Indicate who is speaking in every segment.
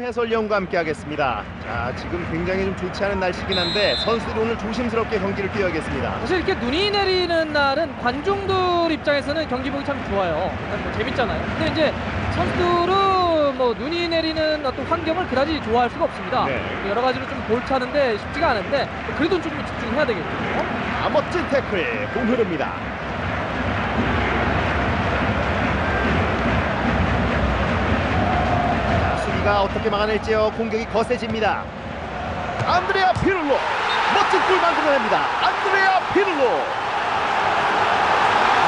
Speaker 1: 해설위원과 함께 하겠습니다. 자, 지금 굉장히 좀 좋지 않은 날씨긴 한데 선수들이 오늘 조심스럽게 경기를 뛰어야겠습니다.
Speaker 2: 사실 이렇게 눈이 내리는 날은 관중들 입장에서는 경기 보기 참 좋아요. 뭐 재밌잖아요. 근데 이제 선수들은 뭐 눈이 내리는 어떤 환경을 그다지 좋아할 수가 없습니다.
Speaker 1: 네.
Speaker 2: 여러 가지로 좀 골차는데 쉽지가 않은데 그래도 좀 집중해야 되겠죠.
Speaker 1: 아, 멋진 태클, 공 흐릅니다. 자, 수비가 어떻게 막아낼지요. 공격이 거세집니다. 안드레아 피를로 멋진 골 만들어냅니다. 안드레아 피를로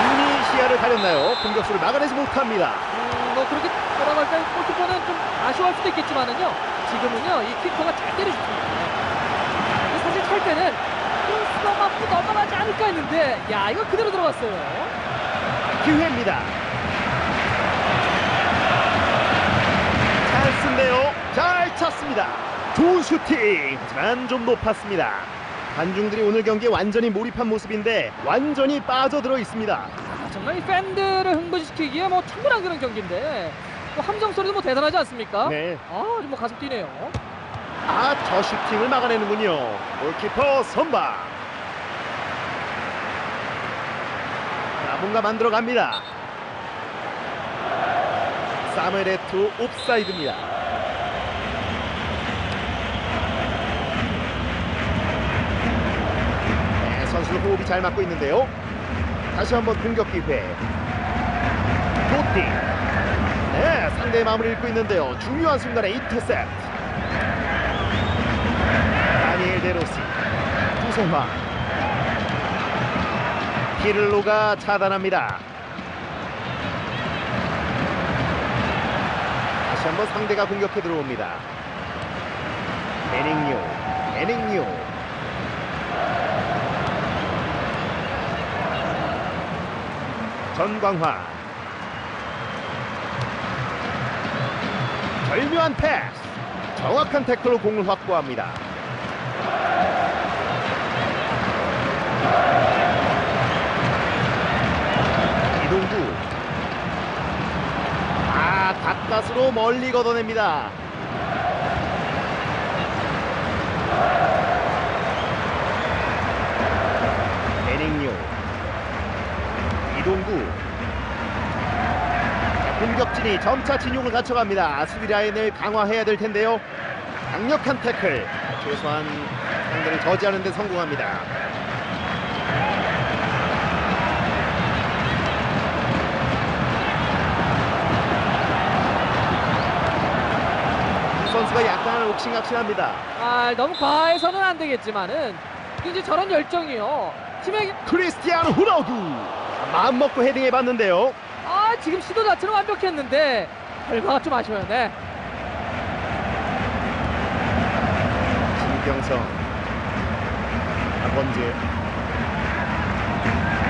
Speaker 1: 눈이 시야를 가렸나요? 공격수를 막아내지 못합니다.
Speaker 2: 음, 뭐 그렇게 돌아갈까 골키퍼는 좀 아쉬워할 수도 있겠지만은요. 지금은요 이 키퍼가 잘 때려줬습니다. 근데 사실 찰 때는 크로스가 맞고 넘어가지 않을까 했는데 야 이거 그대로 들어갔어요.
Speaker 1: 기회입니다. 찬스인데요. 잘 찼습니다. 좋은 슈팅. 하지만 좀 높았습니다. 관중들이 오늘 경기에 완전히 몰입한 모습인데 완전히 빠져들어 있습니다.
Speaker 2: 아, 정말 이 팬들을 흥분시키기에 뭐 충분한 그런 경기인데 뭐 함성 소리도 뭐 대단하지 않습니까?
Speaker 1: 네.
Speaker 2: 아, 좀 뭐 가슴 뛰네요.
Speaker 1: 아, 저 슈팅을 막아내는군요. 골키퍼 선방. 자, 뭔가 만들어 갑니다. 사무엘 에투 옵사이드입니다. 선수 호흡이 잘 맞고 있는데요. 다시 한번 공격 기회. 도띠. 네, 상대의 마음을 읽고 있는데요. 중요한 순간에 인터셉트. 다니엘 데로시 구성화 피를로가 차단합니다 다시 한번 상대가 공격해 들어옵니다 베닝요 베닝요 전광화. 절묘한 패스. 정확한 태클로 공을 확보합니다. 이동구. 아 가까스로 멀리 걷어냅니다 베닝요 이동구. 자, 공격진이 점차 진용을 갖춰갑니다. 수비 라인을 강화해야 될 텐데요. 강력한 태클. 최소한 상대를 저지하는 데 성공합니다. 이 선수가 약간 옥신각신합니다.
Speaker 2: 아, 너무 과해서는 안 되겠지만은 이제 저런 열정이요. 팀에게
Speaker 1: 크리스티아노 호나우두 마음 먹고 헤딩해 봤는데요.
Speaker 2: 아, 지금 시도 자체는 완벽했는데 결과가 좀 아쉬워요. 네.
Speaker 1: 김경성, 박원재,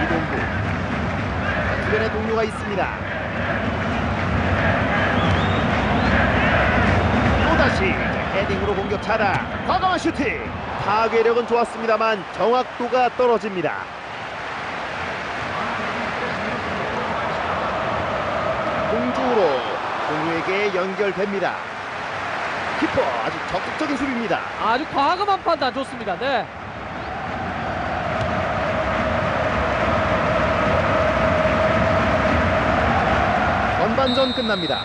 Speaker 1: 이동구 주변에 동료가 있습니다. 또다시 헤딩으로 공격 차다. 과감한 슈팅. 파괴력은 좋았습니다만 정확도가 떨어집니다. 공중으로 동료에게 연결됩니다. 키퍼 아주 적극적인 수비입니다.
Speaker 2: 아주 과감한 판단 좋습니다. 네.
Speaker 1: 전반전 끝납니다.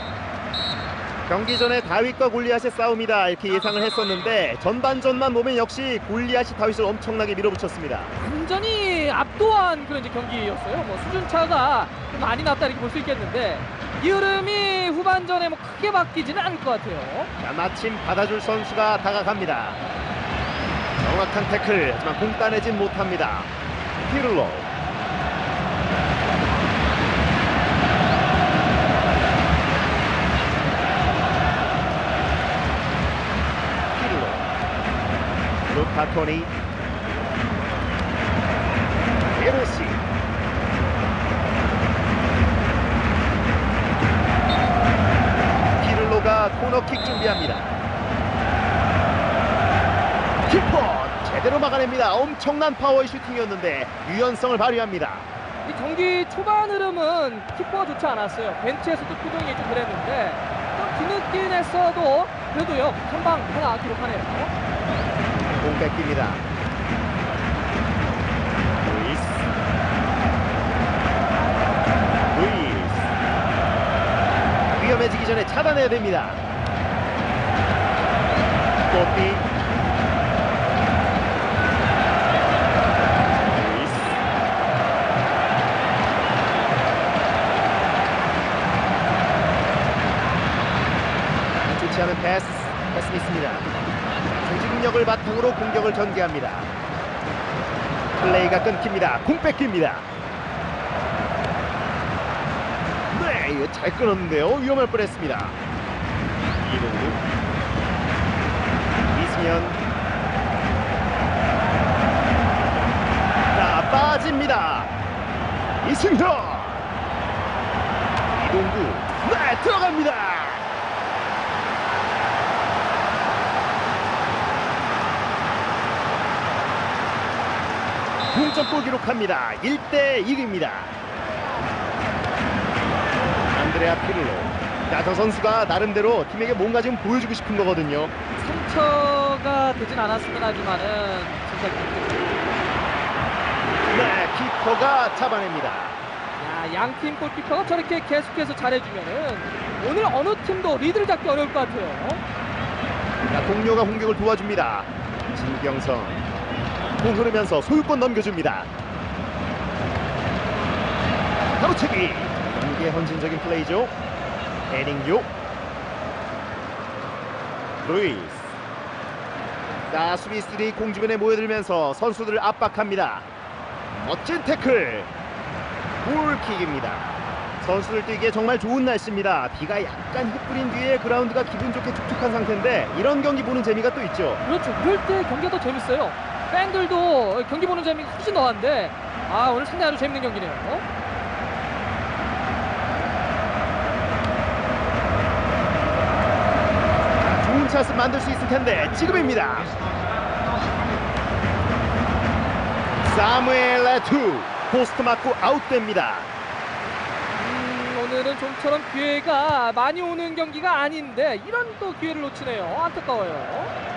Speaker 1: 경기 전에 다윗과 골리앗의 싸움이다 이렇게 예상을 했었는데 전반전만 보면 역시 골리앗이 다윗을 엄청나게 밀어붙였습니다.
Speaker 2: 완전히 압도한 그런 이제 경기였어요. 뭐 수준 차가 좀 많이 났다 이렇게 볼 수 있겠는데 이 흐름이 후반전에 뭐 크게 바뀌지는 않을 것 같아요.
Speaker 1: 자, 마침 받아줄 선수가 다가갑니다. 정확한 태클 하지만 공 따내진 못합니다. 피를로 피를로 루카토니 에로시 피를로가 코너킥 준비합니다. 키퍼 제대로 막아냅니다. 엄청난 파워의 슈팅이었는데 유연성을 발휘합니다.
Speaker 2: 이 경기 초반 흐름은 키퍼가 좋지 않았어요. 벤치에서도 표정이 좀 그랬는데 또 뒤늦긴 했어도 그래도요 한 방 하나 기록하네요.
Speaker 1: 공 뺏깁니다. 루이스. 루이스. 위험해지기 전에 차단해야 됩니다. 또띠. 루이스. 좋지 않은 패스. 패스 있습니다. 조직력을 바탕으로 공격을 전개합니다. 플레이가 끊깁니다. 공 뺏깁니다. 네, 잘 끊었는데요. 위험할 뻔했습니다. 이동국, 이승현, 자 빠집니다. 이승현, 이동국, 네 들어갑니다. 동점골 기록합니다. 1대 1입니다. 안드레아 피를로. 자, 저 선수가 나름대로 팀에게 뭔가 지금 보여주고 싶은 거거든요.
Speaker 2: 상처가 되진 않았으면 하지만은 진짜
Speaker 1: 네, 키퍼가 잡아냅니다.
Speaker 2: 야, 양팀 골키퍼가 저렇게 계속해서 잘해주면은 오늘 어느 팀도 리드를 잡기 어려울 것 같아요.
Speaker 1: 자, 동료가 공격을 도와줍니다. 진경선. 공 흐르면서 소유권 넘겨줍니다. 가로채기. 경기의 헌신적인 플레이죠. 헤딩요. 루이스. 자, 수비수들이 공주변에 모여들면서 선수들을 압박합니다. 멋진 태클. 골킥입니다. 선수들 뛰기에 정말 좋은 날씨입니다. 비가 약간 흩뿌린 뒤에 그라운드가 기분 좋게 축축한 상태인데 이런 경기 보는 재미가 또 있죠.
Speaker 2: 그렇죠. 이럴 때 경기가 더 재밌어요. 팬들도 경기 보는 재미가 훨씬 더한데 아 오늘 상당히 아주 재밌는 경기네요.
Speaker 1: 좋은 찬스 만들 수 있을 텐데 지금입니다. 사무엘 레투 포스트 맞고 아웃됩니다.
Speaker 2: 음, 오늘은 좀처럼 기회가 많이 오는 경기가 아닌데 이런 또 기회를 놓치네요. 안타까워요.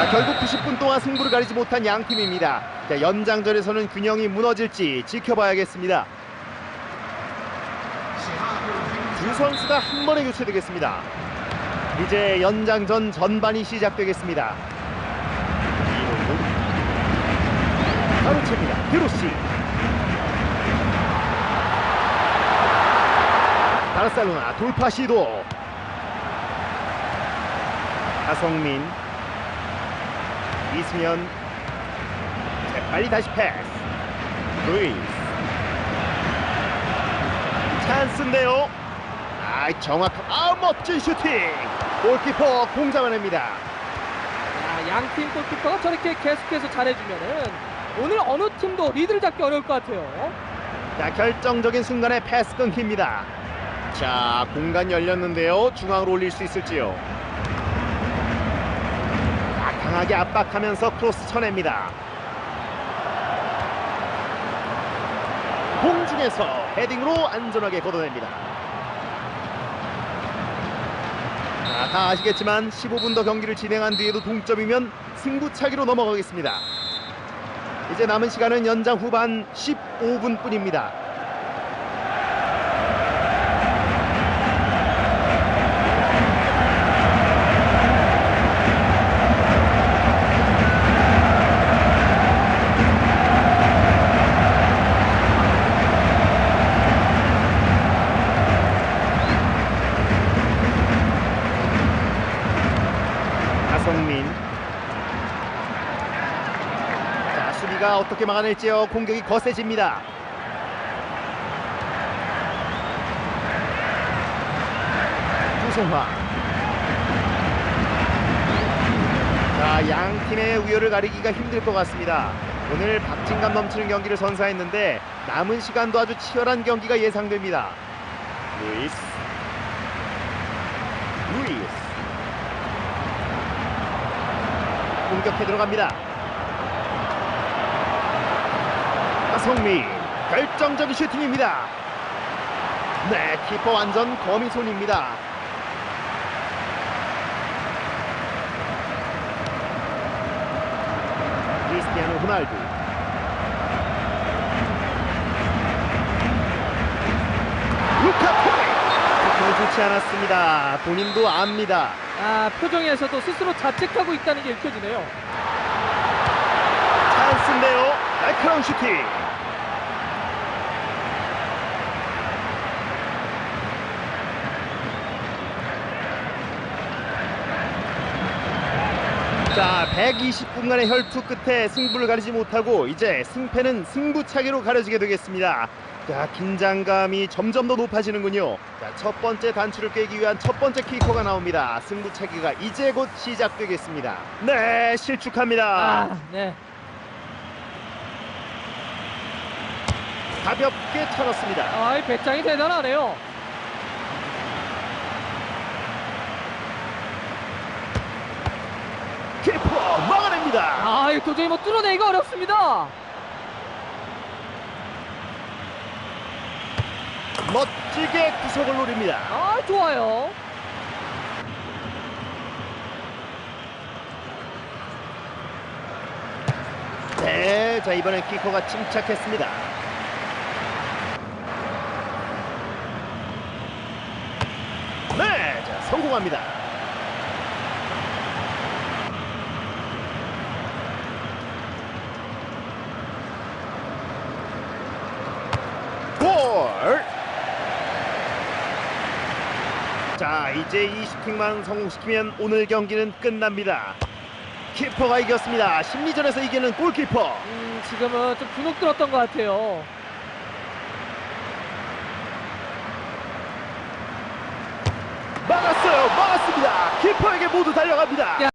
Speaker 1: 자, 결국 90분 동안 승부를 가리지 못한 양 팀입니다. 자, 연장전에서는 균형이 무너질지 지켜봐야겠습니다. 두 선수가 한 번에 교체되겠습니다. 이제 연장전 전반이 시작되겠습니다. 이동국 가로채입니다. 히로시 바르셀로나 돌파 시도 하성민 이승현. 재빨리 다시 패스. 루이스. 찬스인데요. 아 정확한 아 멋진 슈팅. 골키퍼 공 잡아냅니다.
Speaker 2: 야, 양팀 골키퍼가 저렇게 계속해서 잘해주면은 오늘 어느 팀도 리드를 잡기 어려울 것 같아요.
Speaker 1: 자 결정적인 순간에 패스 끊깁니다. 자 공간 열렸는데요. 중앙으로 올릴 수 있을지요? 자, 강하게 압박하면서 크로스 쳐냅니다. 공중에서 헤딩으로 안전하게 걷어냅니다. 자, 다 아시겠지만 15분 더 경기를 진행한 뒤에도 동점이면 승부차기로 넘어가겠습니다. 이제 남은 시간은 연장 후반 15분 뿐입니다 하성민. 자 수비가 어떻게 막아낼지요? 공격이 거세집니다. 구성화. 자 양 팀의 우열을 가리기가 힘들 것 같습니다. 오늘 박진감 넘치는 경기를 선사했는데 남은 시간도 아주 치열한 경기가 예상됩니다. 루이스 루이스 공격해 들어갑니다. 하성민 결정적인 슈팅입니다. 네, 키퍼 완전 거미손입니다. 크리스티아노 호날두 루카 조금 좋지 않았습니다. 본인도 압니다.
Speaker 2: 아 표정에서도 스스로 자책하고 있다는 게 읽혀지네요.
Speaker 1: 찬스인데요. 날카로운 슈팅. 자, 120분간의 혈투 끝에 승부를 가리지 못하고 이제 승패는 승부차기로 가려지게 되겠습니다. 자, 긴장감이 점점 더 높아지는군요. 자, 첫 번째 단추를 깨기 위한 첫 번째 키커가 나옵니다. 승부차기가 이제 곧 시작되겠습니다. 네, 실축합니다.
Speaker 2: 아 네.
Speaker 1: 가볍게 쳐넣습니다.
Speaker 2: 아 이 배짱이 대단하네요.
Speaker 1: 키퍼 막아냅니다.
Speaker 2: 아 이거 도저히 뭐 뚫어내기가 어렵습니다.
Speaker 1: 멋지게 구석을 노립니다.
Speaker 2: 아 좋아요.
Speaker 1: 네, 자 이번엔 키커가 침착했습니다. 네, 자 성공합니다. 골! 자, 이제 이 슈팅만 성공시키면 오늘 경기는 끝납니다. 키퍼가 이겼습니다. 심리전에서 이기는 골키퍼.
Speaker 2: 음, 지금은 좀 주눅 들었던 것 같아요.
Speaker 1: 막았어요. 막았습니다. 키퍼에게 모두 달려갑니다.
Speaker 2: 야.